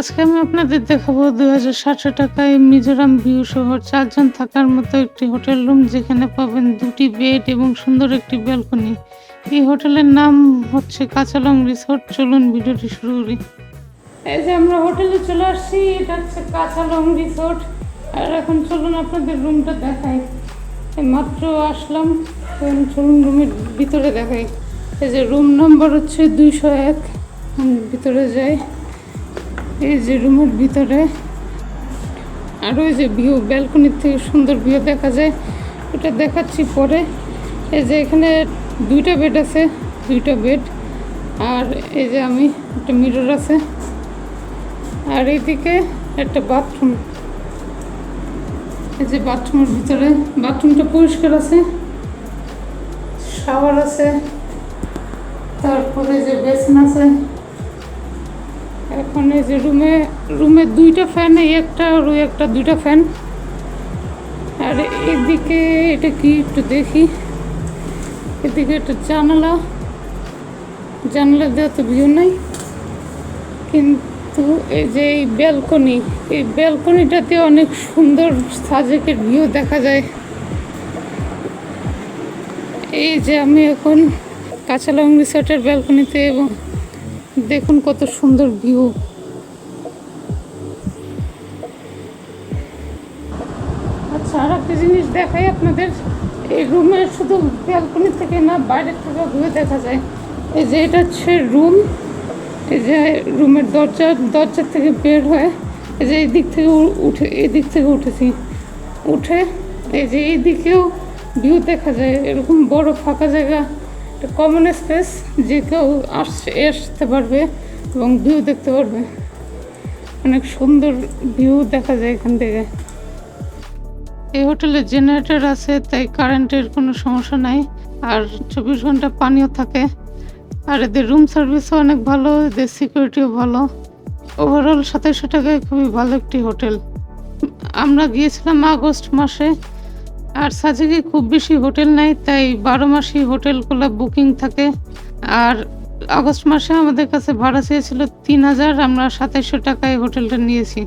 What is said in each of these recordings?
আজকে আমি আপনাদের দেখাবো দুই হাজার সাতশো টাকায় মিজোরাম ভিউ শহর। চারজন থাকার মতো একটি হোটেল রুম, যেখানে পাবেন দুটি বেড এবং সুন্দর একটি ব্যালকনি। এই হোটেলের নাম হচ্ছে কাঁচালং রিসোর্ট। চলুন ভিডিওটি শুরু করি। এই যে আমরা হোটেলে চলে আসছি, এটা হচ্ছে কাঁচালং রিসোর্ট। আর এখন চলুন আপনাদের রুমটা দেখাই। মাত্র আসলাম চলুন রুমের ভিতরে দেখাই। এই যে রুম নম্বর হচ্ছে দুইশো এক। ভিতরে যাই। এই যে রুমের ভিতরে, আর ওই যে ভিউ ব্যালকনির থেকে সুন্দর ভিউ দেখা যায়। ওটা দেখাচ্ছি পরে। এই যে এখানে দুইটা বেড আছে, দুইটা বেড আর এই যে আমি একটা মিরর আছে। আর এইদিকে একটা বাথরুম এই যে বাথরুমের ভিতরে। বাথরুমটা পরিষ্কার আছে। শাওয়ার আছে। তারপরে যে বেসিন আছে। এখন এই যে রুমে রুমে দুইটা ফ্যান এই একটা আর ওই একটা, দুইটা ফ্যান আর এদিকে এটা কি একটু দেখি। এদিকে একটা জানালা। জানালা দেওয়া তো ভিউ নাই। কিন্তু এই যে এই ব্যালকনি এই ব্যালকনিটাতে অনেক সুন্দর সাজেকের ভিউ দেখা যায়। এই যে আমি এখন কাঁচালং রিসোর্টের ব্যালকনিতে এবং দেখুন কত সুন্দর ভিউ। আচ্ছা আর একটা জিনিস দেখাই আপনাদের। এই রুমের শুধু ব্যালকনি থেকে না বাইরের থেকে ভিউ দেখা যায়। এই যে এটা হচ্ছে রুম এই যে রুমের দরজা দরজার থেকে বের হয়ে এই যে এই দিক থেকে উঠে এই দিক থেকে উঠেছি। উঠে এই যে এই দিকেও ভিউ দেখা যায়। এরকম বড় ফাঁকা জায়গা। কমন স্পেস যে কেউ আসছে, আসতে পারবে এবং ভিউ দেখতে পারবে। অনেক সুন্দর ভিউ দেখা যায় এখান থেকে। এই হোটেলে জেনারেটর আছে, তাই কারেন্টের কোনো সমস্যা নাই। আর চব্বিশ ঘণ্টা পানিও থাকে। আর এদের রুম সার্ভিসও অনেক ভালো, এদের সিকিউরিটিও ভালো। ওভারঅল সাতাশশো টাকায় খুবই ভালো একটি হোটেল আমরা গিয়েছিলাম আগস্ট মাসে। আর সাজেকে খুব বেশি হোটেল নাই, তাই বারো মাসই হোটেলগুলো বুকিং থাকে। আর আগস্ট মাসে আমাদের কাছে ভাড়া চেয়েছিল তিন হাজার, আমরা সাতাইশশো টাকায় হোটেলটা নিয়েছি।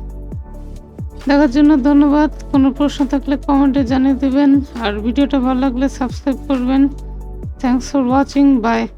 দেখার জন্য ধন্যবাদ। কোনো প্রশ্ন থাকলে কমেন্টে জানিয়ে দেবেন। আর ভিডিওটা ভালো লাগলে সাবস্ক্রাইব করবেন। Thanks for watching by